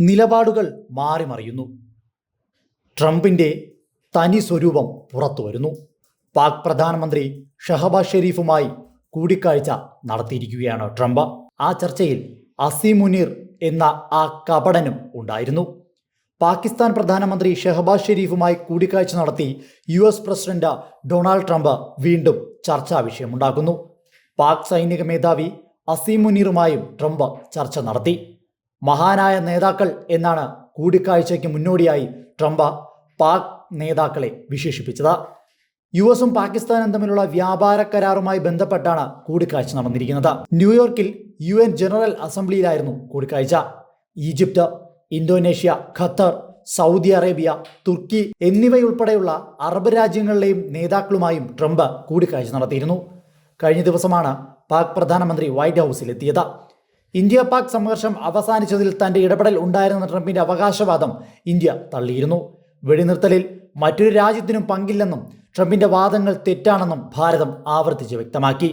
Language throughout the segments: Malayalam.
നിലപാടുകൾ മാറിമറിയുന്നു. ട്രംപിന്റെ തനി സ്വരൂപം പുറത്തു വരുന്നു. പാക് പ്രധാനമന്ത്രി ഷഹബാസ് ഷെരീഫുമായി കൂടിക്കാഴ്ച നടത്തിയിരിക്കുകയാണ് ട്രംപ്. ആ ചർച്ചയിൽ അസീം എന്ന ആ കപടനും ഉണ്ടായിരുന്നു. പാകിസ്ഥാൻ പ്രധാനമന്ത്രി ഷെഹബാസ് ഷെരീഫുമായി കൂടിക്കാഴ്ച നടത്തി U S president Donald Trump വീണ്ടും ചർച്ചാ വിഷയമുണ്ടാക്കുന്നു. പാക് സൈനിക മേധാവി അസീം മുനീറുമായും ട്രംപ് ചർച്ച നടത്തി. മഹാനായ നേതാക്കൾ എന്നാണ് കൂടിക്കാഴ്ചയ്ക്ക് മുന്നോടിയായി ട്രംപ് പാക് നേതാക്കളെ വിശേഷിപ്പിച്ചത്. യു എസും പാകിസ്ഥാനും തമ്മിലുള്ള വ്യാപാര കരാറുമായി ബന്ധപ്പെട്ടാണ് കൂടിക്കാഴ്ച നടന്നിരിക്കുന്നത്. ന്യൂയോർക്കിൽ യു എൻ ജനറൽ അസംബ്ലിയിലായിരുന്നു കൂടിക്കാഴ്ച. Egypt Indonesia Qatar Saudi Arabia തുർക്കി എന്നിവയുൾപ്പെടെയുള്ള അറബ് രാജ്യങ്ങളിലെയും നേതാക്കളുമായും ട്രംപ് കൂടിക്കാഴ്ച നടത്തിയിരുന്നു. കഴിഞ്ഞ ദിവസമാണ് പാക് പ്രധാനമന്ത്രി വൈറ്റ് ഹൗസിലെത്തിയത്. ഇന്ത്യ പാക് സംഘർഷം അവസാനിച്ചതിൽ തന്റെ ഇടപെടൽ ഉണ്ടായിരുന്ന ട്രംപിന്റെ അവകാശവാദം ഇന്ത്യ തള്ളിയിരുന്നു. വെടിനിർത്തലിൽ മറ്റൊരു രാജ്യത്തിനും പങ്കില്ലെന്നും ട്രംപിന്റെ വാദങ്ങൾ തെറ്റാണെന്നും ഭാരതം ആവർത്തിച്ച് വ്യക്തമാക്കി.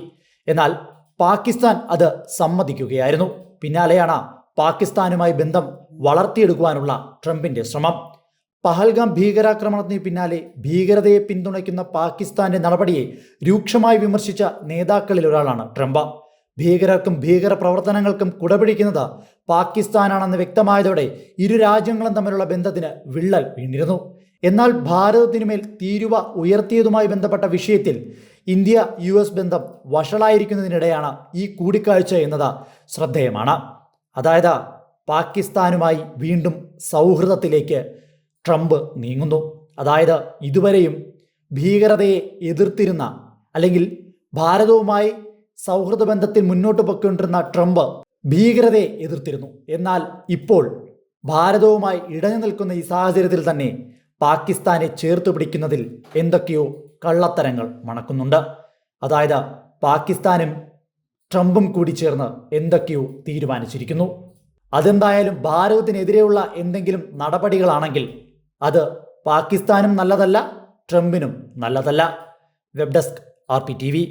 എന്നാൽ പാകിസ്ഥാൻ അത് സമ്മതിക്കുകയായിരുന്നു. പിന്നാലെയാണ് പാകിസ്ഥാനുമായി ബന്ധം വളർത്തിയെടുക്കുവാനുള്ള ട്രംപിന്റെ ശ്രമം. പഹൽഗാം ഭീകരാക്രമണത്തിന് പിന്നാലെ ഭീകരതയെ പിന്തുണയ്ക്കുന്ന പാകിസ്ഥാന്റെ നടപടിയെ രൂക്ഷമായി വിമർശിച്ച നേതാക്കളിൽ ഒരാളാണ് ട്രംപ്. ഭീകരർക്കും ഭീകര പ്രവർത്തനങ്ങൾക്കും കുടപിടിക്കുന്നത് പാകിസ്ഥാനാണെന്ന് വ്യക്തമായതോടെ ഇരു രാജ്യങ്ങളും തമ്മിലുള്ള ബന്ധത്തിന് വിള്ളൽ വീണിരുന്നു. എന്നാൽ ഭാരതത്തിനുമേൽ തീരുവ ഉയർത്തിയതുമായി ബന്ധപ്പെട്ട വിഷയത്തിൽ ഇന്ത്യ യു എസ് ബന്ധം വഷളായിരിക്കുന്നതിനിടെയാണ് ഈ കൂടിക്കാഴ്ച എന്നത് ശ്രദ്ധേയമാണ്. അതായത് പാകിസ്ഥാനുമായി വീണ്ടും സൗഹൃദത്തിലേക്ക് ട്രംപ് നീങ്ങുന്നു. അതായത് ഇതുവരെയും ഭീകരതയെ എതിർത്തിരുന്ന അല്ലെങ്കിൽ ഭാരതവുമായി സൗഹൃദ ബന്ധത്തിൽ മുന്നോട്ട് പൊക്കൊണ്ടിരുന്ന ട്രംപ് ഭീകരതയെ എതിർത്തിരുന്നു. എന്നാൽ ഇപ്പോൾ ഭാരതവുമായി ഇടഞ്ഞു നിൽക്കുന്ന ഈ സാഹചര്യത്തിൽ തന്നെ പാകിസ്ഥാനെ ചേർത്ത് പിടിക്കുന്നതിൽ എന്തൊക്കെയോ കള്ളത്തരങ്ങൾ മണക്കുന്നുണ്ട്. അതായത് പാകിസ്ഥാനും ട്രംപും കൂടി ചേർന്ന് എന്തൊക്കെയോ തീരുമാനിച്ചിരിക്കുന്നു. അതെന്തായാലും ഭാരതത്തിനെതിരെയുള്ള എന്തെങ്കിലും നടപടികളാണെങ്കിൽ അത് പാകിസ്ഥാനും നല്ലതല്ല ട്രംപിനും നല്ലതല്ല. Web desk R P T V.